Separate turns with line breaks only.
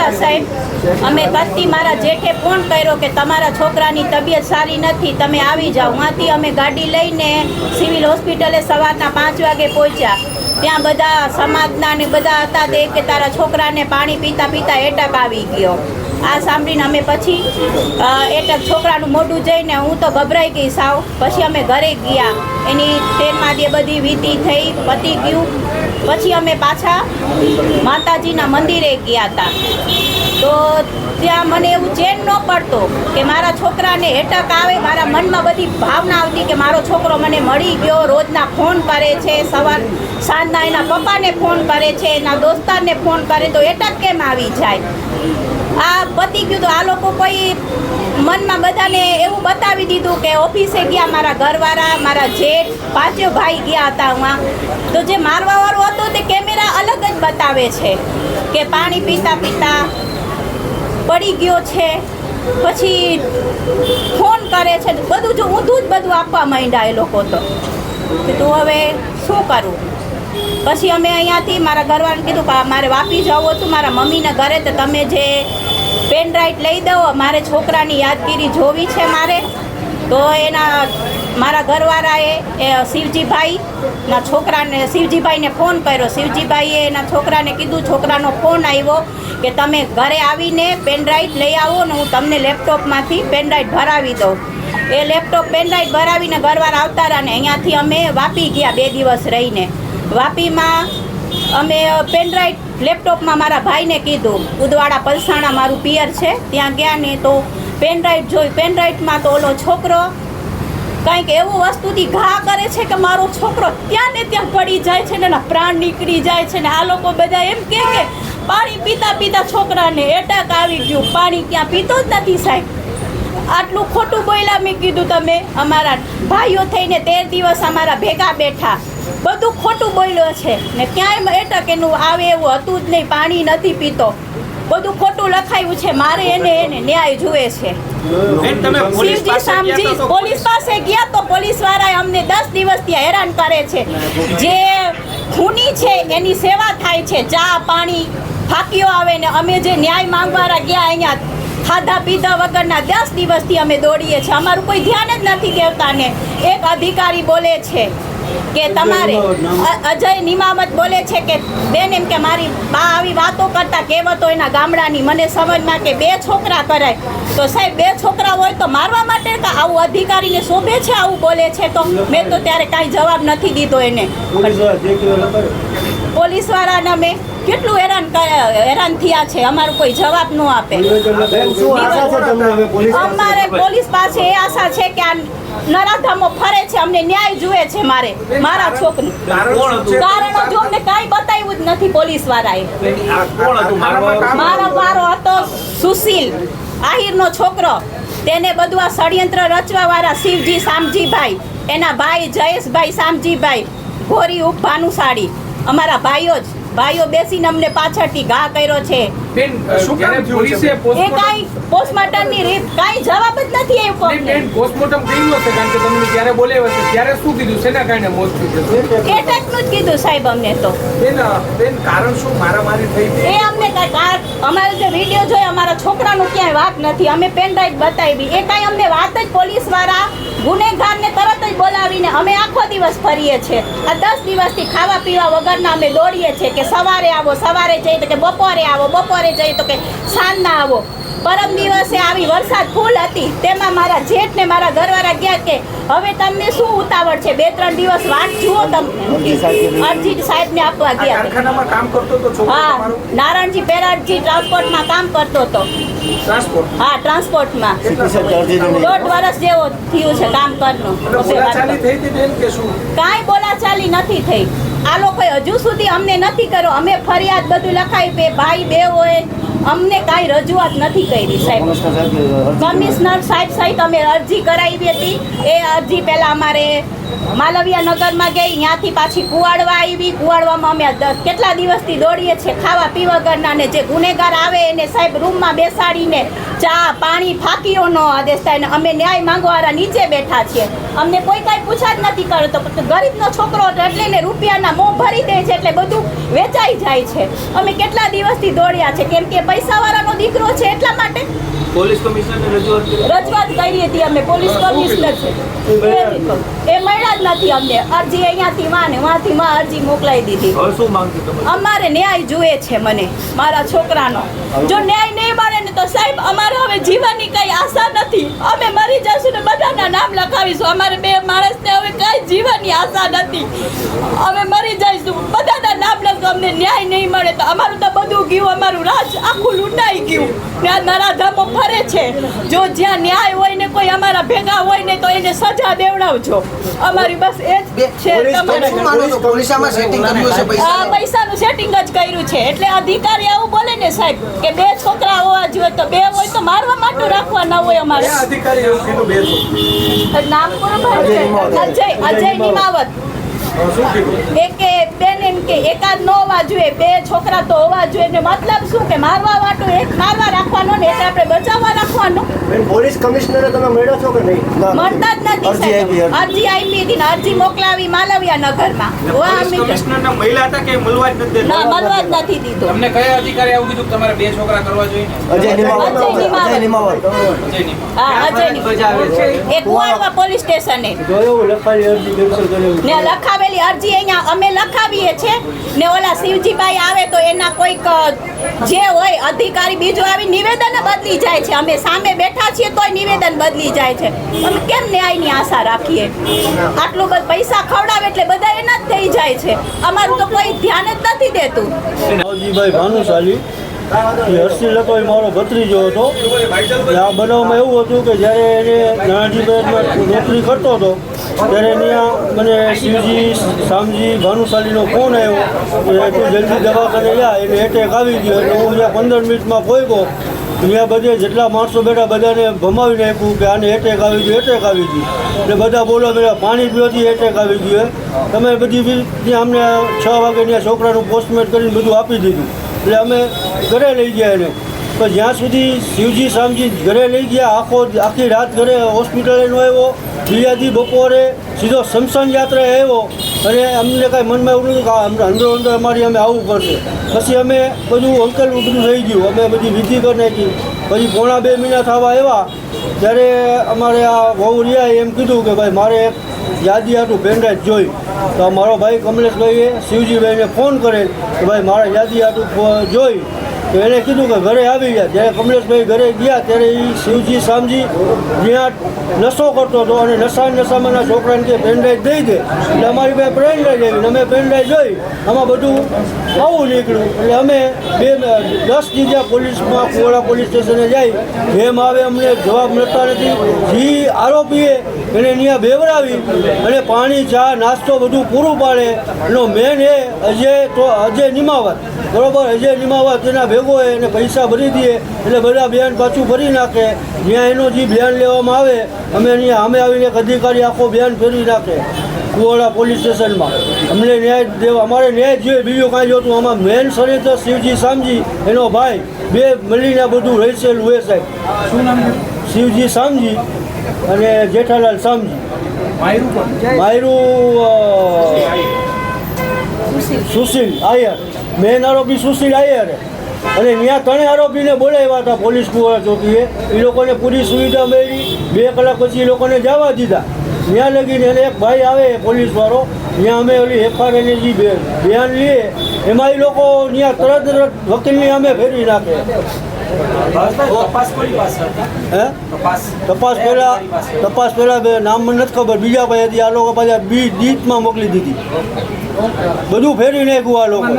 હતા સાહેબ, અમે કત્તી મારા જેઠે ફોન કર્યો કે તમારા છોકરાની તબિયત સારી નથી, તમે આવી જાઓ. ત્યાંથી અમે ગાડી લઈને સિવિલ હોસ્પિટલે સવારના પાંચ વાગે પહોંચ્યા. ત્યાં બધા સમાજના ને બધા હતા તે કે તારા છોકરાને પાણી પીતા પીતા એટક આવી ગયો. આ સાંભળીને અમે પછી એટક છોકરાનું મોઢું જઈને હું તો ગભરાઈ ગઈ સાવ. પછી અમે ઘરે ગયા. એની ટ્રેનમાં જે બધી વીતી થઈ, પતી ગયું. પછી અમે પાછા માતાજીના મંદિરે ગયા હતા. તો ત્યાં મને એવું ચેન ન પડતો કે મારા છોકરાને એટક આવે, મારા મનમાં બધી ભાવના આવતી કે મારો છોકરો મને મળી ગયો, રોજના ફોન કરે છે, સવાર સાંજના એના પપ્પાને ફોન કરે છે, એના દોસ્તારને ફોન કરે, તો એટક કેમ આવી જાય? આ પતી ગયું તો આ લોકો કોઈ મનમાં બધાને એવું બતાવી દીધું કે ઓફિસે ગયા મારા ઘરવાળા, મારા જેઠ, પાંચે ભાઈ ગયા હતા હું તો જે મારવાવાળો હતો તે કેમેરા અલગ જ બતાવે છે કે પાણી પીતા પીતા પડી ગયો છે. પછી ફોન કરે છે. બધું જો ઊંધું જ બધું આપવા માંડ્યા એ લોકો તો. કીધું હવે શું કરું? પછી અમે અહીંયાથી મારા ઘરવાળાને કીધું કે મારે વાપી જવું હતું. મારા મમ્મીના ઘરે તો તમે જે પેન ડ્રાઈવ લઈ દો મારે છોકરાની યાદગીરી જોવી છે મારે. તો એના, મારા ઘરવાળાએ, એ શિવજીભાઈ ના છોકરાને, શિવજીભાઈને ફોન કર્યો. શિવજીભાઈએ એના છોકરાને કીધું, છોકરાનો ફોન આવ્યો કે તમે ઘરે આવીને પેનડ્રાઈવ લઈ આવો ને હું તમને લેપટોપમાંથી પેનડ્રાઈવ ભરાવી દઉં. એ લેપટોપ પેનડ્રાઈવ ભરાવીને ઘરવાળા આવતા રહ્યા ને અહીંયાથી અમે વાપી ગયા બે દિવસ રહીને. વાપીમાં અમે પેનડ્રાઈવ લેપટોપમાં મારા ભાઈને કીધું, ઉદવાડા પલસાણા મારું પિયર છે, ત્યાં ગયા ને તો પેનડ્રાઈવ જોઈ, પેનડ્રાઈવમાં તો ઓલો છોકરો કંઈક એવું વસ્તુથી ઘા કરે છે કે મારો છોકરો ત્યાં ને ત્યાં પડી જાય છે ને એના પ્રાણ નીકળી જાય છે ને આ લોકો બધા એમ કહે કે પાણી પીતા પીતા છોકરાને એટેક આવી ગયું, પાણી ક્યાં પીતો જ નથી સાહેબ. આટલું ખોટું બોલ્યા મેં કીધું તમે, અમારા ભાઈઓ થઈને તેર દિવસ અમારા ભેગા બેઠા. બધું ખોટું બોલ્યો છે. ને ક્યાંય એટક એનું આવે એવું હતું જ નહીં પાણી નથી પીતો. બધું ખોટું લખાયું છે મારે એને એને ન્યાય જુએ છે.
પોલીસ
શિવજી શામજી પોલીસ પાસે ગયા તો પોલીસ વાળાએ અમને દસ દિવસ ત્યાં હેરાન કરે છે. જે ખૂની છે એની સેવા થાય છે. ચા પાણી ફાકીઓ આવે ને અમે જે ન્યાય માંગવાળા ગયા અહીંયા ખાધા પીધા વગરના દસ દિવસથી અમે દોડીએ છીએ. અમારું કોઈ ધ્યાન જ નથી દેવતાને એક અધિકારી બોલે છે કે તમારે અજય નિમામત બોલે છે કે બેન એમ કે મારી બા આવી વાતો કરતા કહેવતો એના ગામડાની. મને સમજમાં કે બે છોકરા કરાય. તો સાહેબ બે છોકરા હોય તો મારવા માટે કે આવું અધિકારીને શોભે છે આવું બોલે છે? તો મેં તો ત્યારે કાંઈ જવાબ નથી દીધો એને. પોલીસ વાળાને અમે કેટલું હેરાન હેરાન થયા છે અમારો કોઈ જવાબ ન આપે. અમારે પોલીસ પાસે એ આશા છે કે આ નરાધામો ફરે છે અમને ન્યાય જુએ છે મારે મારા છોકરી.
કારણ
જો અમને કાંઈ બતાવ્યું જ નથી પોલીસ વાળાએ મારો વારો હતો સુશીલ આહિરનો છોકરો. તેને બધું આ ષડયંત્ર રચવા વાળા શિવજી શામજીભાઈ એના ભાઈ જયેશભાઈ શામજીભાઈ ગોરી ઉપ ભાનુશાળી. અમારા ભાઈઓ જ ભાઈઓ બેસીને અમને પાછળથી ઘા કર્યો છે.
બેન
શું કામ થયું છે?
એ કાંઈ પોસ્ટમોર્ટમની રીત કાઈ જવાબ જ નથી આવ્યો
બેન, બેન, postmortem કર્યું હશે કારણ કે તમને જ્યારે બોલાવ્યા હશે ત્યારે શું કીધું? શેના કારણે મોત થયું છે?
નું જ કીધું સાહેબ અમને તો.
બેન બેન કારણ શું? મારામારી થઈ
એ અમને કાંઈ કાર- અમારો જે વિડિયો જોયો અમારા છોકરાનો ક્યાંય વાત નથી. અમે પેન ડ્રાઈવ બતાવી. એ કાઈ અમને વાત જ પોલીસવાળા ગુનેગારને તરત જ બોલાવીને અમે આખો દિવસ ફરીએ છીએ આ દસ દિવસથી ખાવા પીવા વગરના અમે દોડીએ છીએ કે સવારે આવો સવારે જઈએ કે બપોરે આવો બપોરે જઈએ તો કે સાંજના આવો. પરમ દિવસે આવી વરસાદ ફૂલ હતી. તેમાં મારા જેઠ ને મારા ઘરવાળા ગયા કે હવે તમને શું ઉતાવળ છે? બે ત્રણ દિવસ વાટ જુઓ તમે. અરજી સાહેબને આપવા ગયા
કામ કરતો હતો
હા નારાયણજી પેરાજી ટ્રાન્સપોર્ટમાં કામ કરતો હતો.
ટ્રાન્સપોર્ટ?
હા ટ્રાન્સપોર્ટમાં દોઢ વર્ષ જેવો થયું છે કામ કરનું. કાંઈ બોલાચાલી નથી થઈ. આ લોકોએ હજુ સુધી અમને નથી કર્યો. અમે ફરિયાદ બધું લખાવી બે ભાઈ બે હોય અમને કાંઈ રજૂઆત નથી કરી સાહેબ. કમિશનર સાહેબ સહિત અમે અરજી કરાવી હતી. એ અરજી પહેલાં અમારે માલવિયા નગરમાં ગઈ ત્યાંથી પાછી કુવાડવા આવી. કુવાડવામાં અમે કેટલા દિવસથી દોડીએ છીએ ખાવા પીવા ઘરના ને જે ગુનેગાર આવે એને સાહેબ રૂમમાં બેસાડીને ચા પાણી ફાકીઓ ન આદેશ થાય ને અમે ન્યાય માંગવાળા નીચે બેઠા છીએ. અમને કોઈ કાંઈ પૂછા જ નથી કરતો ગરીબનો છોકરો એને રૂપિયાના મોં ભરી દે છે એટલે બધું વેચાઈ જાય છે. અમે કેટલા દિવસથી દોડ્યા છે? કેમ કે પૈસાવાળાનો દીકરો છે એટલા માટે?
પોલીસ કમિશનર રજૂઆત કરી.
હતી અમે પોલીસ કમિશનર છે. એ મળ્યા જ નથી અમને. અરજી અહીંયાથી માં ને વાંથી માં અરજી મોકલાઈ દીધી.
હવે શું
અમારે ન્યાય જોઈએ છે મને મારા છોકરાનો. જો ન્યાય નહીં મળે ને તો સાહેબ અમારે હવે જીવનની કઈ આશા નથી. અમે મરી જશું ને બધાના નામ લખાવીશું. અમારે બે માણસને હવે કઈ જીવનની આશા નથી. અમે મરી જઈશું. બધાના લખો અમને ન્યાય નહીં મળે તો અમારું તો બધું ગયું અમારું રાજ આખું લૂંટાઈ ગયું. ને આ નરાધામો ફરે છે. જો જ્યાં ન્યાય હોય ને કોઈ અમારા ભેગા હોય ને તો એને સજા દેવડાવજો. અમારી બસ એ જ છે તમારે
શું માનો છો? પોલીસે આમાં સેટિંગ કર્યું છે
આ
પૈસા
પૈસાનું સેટિંગ જ કર્યું છે. એટલે અધિકારી આવું બોલે ને સાહેબ કે બે છોકરા હોવા જોઈએ તો બે હોય તો મારવા માટે રાખવા ના હોય અમારે. નામ બરોબર છે અજય અજય નિમાવત. એ કે બેન એમ કે એકાદ ન હોવા જોઈએ બે છોકરા તો હોવા જોઈએ ને મતલબ શું કે મારવા વાટું એક મારવા રાખવાનો ને એટલે આપણે બચાવવા રાખવાનો?
પોલીસ કમિશનરે તમે મળ્યો છો કે નહીં?
મળતા જ નથી
અરજી આપી,
હતી અરજી મોકલાવી માલવિયા નગરમાં
કમિશનરના મહિલા હતા કે મળવા જ નથી
ના મળવા જ નથી દીધું.
તમને કયા અધિકારી આવું કીધું તમારે બે છોકરા કરવા જોઈએ
અજય નિમાવત
અજય નિમાવત.
અજય નિમાવત
હા અજય નિમાવત. એ કુવાડવા પોલીસ સ્ટેશને.
જોયું લખાઈ અરજી કેન્સલ કરેલી
ને લખાવેલી અરજી અહીંયા અમે લખાવીએ છે ને ઓલા શિવજીભાઈ આવે તો એના કોઈક જે હોય અધિકારી બીજો આવી નિવેદન બદલી જાય છે. અમે સામે બેઠા છીએ તોય નિવેદન બદલી જાય છે. અમે કેમ ન્યાયની આશા રાખીએ? આટલું બધું પૈસા ખવડાવે એટલે બધા એના જ થઈ જાય છે. અમારું તો કોઈ ધ્યાન જ નથી દેતું.
ભાનુશાલી એ હર્ષિલ હતો, એ મારો ભત્રીજો હતો. આ બનાવમાં એવું હતું કે જ્યારે એને નાણાજીભાઈમાં નોકરી કરતો હતો, ત્યારે ત્યાં મને શિવજી, શામજી, ભાનુશાલીનો ફોન આવ્યો કે તું જલ્દી દવાખાને જા, એને એટેક આવી ગયો. એટલે હું ત્યાં પંદર મિનિટમાં પહોંચ્યો ત્યાં બધે જેટલા માણસો બેઠા બધાને ભમાવી નાખ્યું કે આને એટેક આવી ગયું એટેક આવી ગયું. એટલે બધા બોલો મેળા પાણી પીવાથી એટેક આવી ગયું. તમે બધી ત્યાં અમને છ વાગે ત્યાં છોકરાનું પોસ્ટમેટ કરીને બધું આપી દીધું. એટલે અમે ઘરે લઈ ગયા એને. પણ જ્યાં સુધી શિવજી શામજી ઘરે લઈ ગયા, આખો આખી રાત ઘરે હોસ્પિટલે નો આવ્યો. બીજાથી બપોરે સીધો શમશાન યાત્રા આવ્યો. અને અમને કાંઈ મનમાં એવું નથી કે અમને અંદર અંદર અમારી અમે આવવું પડશે. પછી અમે બધું અંકલ બધું થઈ ગયું. અમે બધી વિધિ કરી નાખી. પછી પોણા બે મહિના થવા આવ્યા, ત્યારે અમારે આ વહુ રહ્યા એમ કીધું કે ભાઈ મારે એક યાદી હાટું પેનડ્રાઈવ જોઈ. તો મારો ભાઈ કમલેશભાઈએ શિવજીભાઈને ફોન કરે કે ભાઈ મારા યાદી હાટું જોઈ. તો એને કીધું કે ઘરે આવી ગયા. જ્યારે કમલેશભાઈ ઘરે ગયા, ત્યારે એ શિવજી, શામજી જ્યાં નશો કરતો હતો અને નશા નશામાંના છોકરાને કે પેનડ્રાઈવ દઈ દે. એટલે અમારી પાસે પેનડ્રાઈવ આવી અમે પેનડ્રાઈવ જોઈ. આમાં બધું આવું નીકળ્યું. એટલે અમે બે, દસ જગ્યા પોલીસમાં, કુવાડા પોલીસ સ્ટેશને જાય. જેમ આવે અમને જવાબ મળતા નથી. જે આરોપીએ એને અહીંયા બેવડાવી અને પાણી ચા નાસ્તો બધું પૂરું પાડે. એનો મેન એ અજય તો અજય નિમાવત. બરોબર? અજય નિમાવત એના ભેગો એને પૈસા ભરી દઈએ એટલે બધા બયાન પાછું ભરી નાખે. જ્યાં એનો જે બયાન લેવામાં આવે અમે અહીંયા અમે આવીને એક અધિકારી આખો બયાન ફેરવી નાખે. કુવાડા પોલીસ સ્ટેશનમાં. અમને ન્યાય દેવા અમારે ન્યાય જોઈએ. બીજું કાંઈ જોતું આમાં મેન શરીર તો શિવજી સામજી એનો ભાઈ. બે મળીને બધું રહેશે લુએ સાહેબ.
શું નામ
શિવજી શામજી અને જેઠાલાલ શામજી
માયરું
સુશીલ આયર. મેન આરોપી સુશીલ આયર. અને ત્યાં ત્રણેય આરોપીને બોલાવ્યા હતા પોલીસ ચોકીએ. એ લોકોને પૂરી સુવિધા મળી. બે કલાક પછી એ લોકોને જવા દીધા. ત્યાં લગીને એને એક ભાઈ આવે પોલીસ વાળો ત્યાં અમે ઓલી એફઆઈઆરની જે બયાન લઈએ. એમાં એ લોકો ત્યાં તરત તરત વકીલની અમે ફેરવી નાખે.
તપાસ.
પહેલા તપાસ પહેલા નામ મને નથી ખબર. બીજા હતી આ લોકો પાછા બી દીપમાં મોકલી દીધી. બધું ફેરવી નાખ્યું આ લોકો.